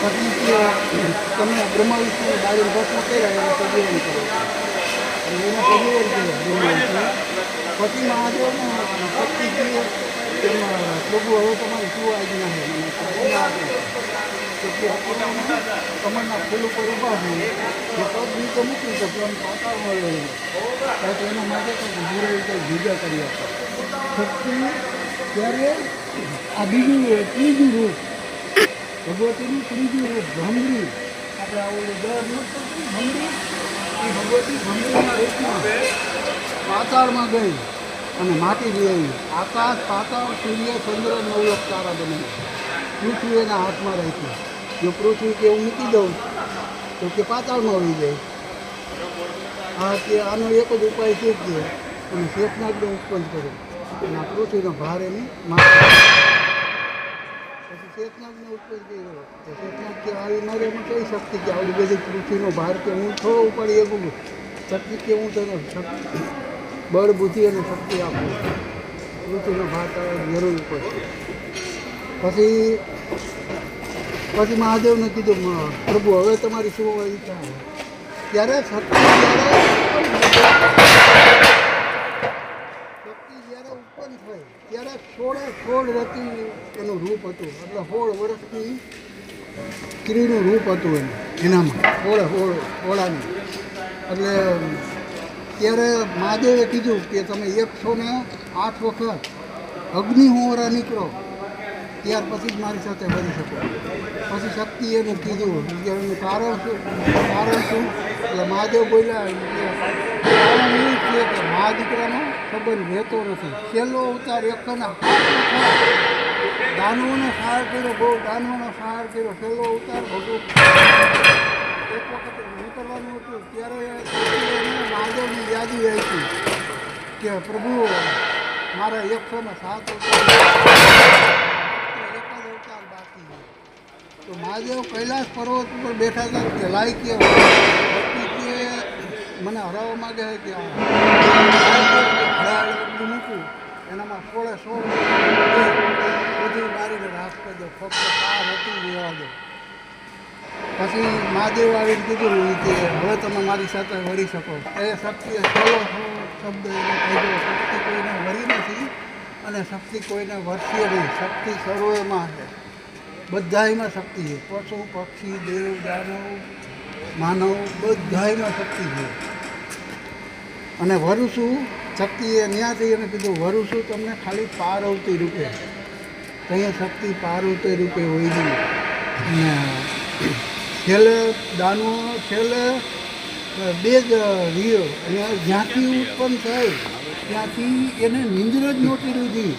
પછી તમે બ્રહ્મા વિષ્ણુ બાળી ભસ્મ કર્યા એને સજીવન કરો અને એને સજીવન કર્યા બ્રહ્મા વિષ્ણુ એમાં પ્રભુ હવે તમારી શું આજ્ઞા છે મને આજ્ઞા આપી તો કે અત્યારે કમળના ફૂલ ઉપર ઊભા છું એ પગ મૂકી તો પ્રેમ પાતાળમાં લઈ તો એના માટે કંઈક કરી આપે ત્યારે આ બીજું ત્રીજું રૂપ ભગવતીનું ત્રીજું રૂપ ભમરી આપણે આવું દર ભ્રમરી એ ભગવતી ભમરીના રૂપમાં પાતાળમાં ગઈ અને માટી લઈ આકાશ, પાતાળ, સૂર્ય, ચંદ્ર નવલક તારા બની. પૃથ્વી એના હાથમાં રાખી જો પૃથ્વી કે હું મૂકી દઉં, તો કે પાતાળમાં આવી જાય. આ કે આનો એક જ ઉપાય છે કે, અને શેષનાગને ઉત્પન્ન કર્યો. અને આ પૃથ્વીનો ભાર એની માથે તો શેષનાગ કે આવી બધી પૃથ્વીનો ભાર કે હું થોડો ઉપાડી એકું શક્તિ કે હું તને શક્તિ બળ અને શક્તિ આપું. પૃથ્વીનો ભાર તારે જરૂર પડશે પછી પછી મહાદેવને કીધું, "મ- પ્રભુ, હવે તમારી શું ઈચ્છા ત્યારે શક્તિ જ્યારે શક્તિ જ્યારે ઉત્પન્ન થઈ ત્યારે સોળે રતિ એનું રૂપ હતું. એટલે સોળ વર્ષથી સ્ત્રીનું રૂપ હતું એનું, એનામાં હોળ હોળ સોળાનું એટલે ત્યારે મહાદેવે કીધું કે તમે એકસો ને આઠ વખત અગ્નિહોરા નીકળો, ત્યાર પછી જ મારી સાથે બની શકો. પછી શક્તિ એનું કીધું. એનું કારણ શું? કારણ શું? એટલે મહાદેવ બોલ્યા કારણ એ છે કે સંબંધ રહેતો નથી. છેલ્લો અવતાર એકના દાનવોનો સહાર કર્યો, બહુ દાનવોનો સહાર કર્યો. છેલ્લો અવતાર ભગવાન. એક વખત નીકળવાનું હતું, ત્યારે મહાદેવની યાદી આપી કે, પ્રભુ, મારા એકસો ને સાત અવતાર અવતાર બાકી તો મહાદેવ કૈલાસ પર્વત ઉપર બેઠા હતા કે લાય કે, મને હરાવવા માંગે કે પછી મહાદેવ આવીને કીધું કે હવે તમે મારી સાથે વળી શકો. એ શક્તિ શબ્દ એને શક્તિ કોઈને વળી નથી અને શક્તિ કોઈને વરસી નહીં. શક્તિ સર્વેમાં છે. બધાયમાં શક્તિ છે. પશુ, પક્ષી, દેવ, દાનવ, માનવ, બધાયમાં શક્તિ છે. અને વરુસું, શક્તિએ ત્યાંથી એને કીધું, વરુસું, તમને ખાલી પારવતી રૂપે ત્યાં શક્તિ પાર્વતી રૂપે હોય નહીં અને છેલ્લે દાનવો છેલ્લે બે જ રીયો, અને જ્યાંથી ઉત્પન્ન થાય, ત્યાંથી એને નિંદ્ર જ નહોતી લીધી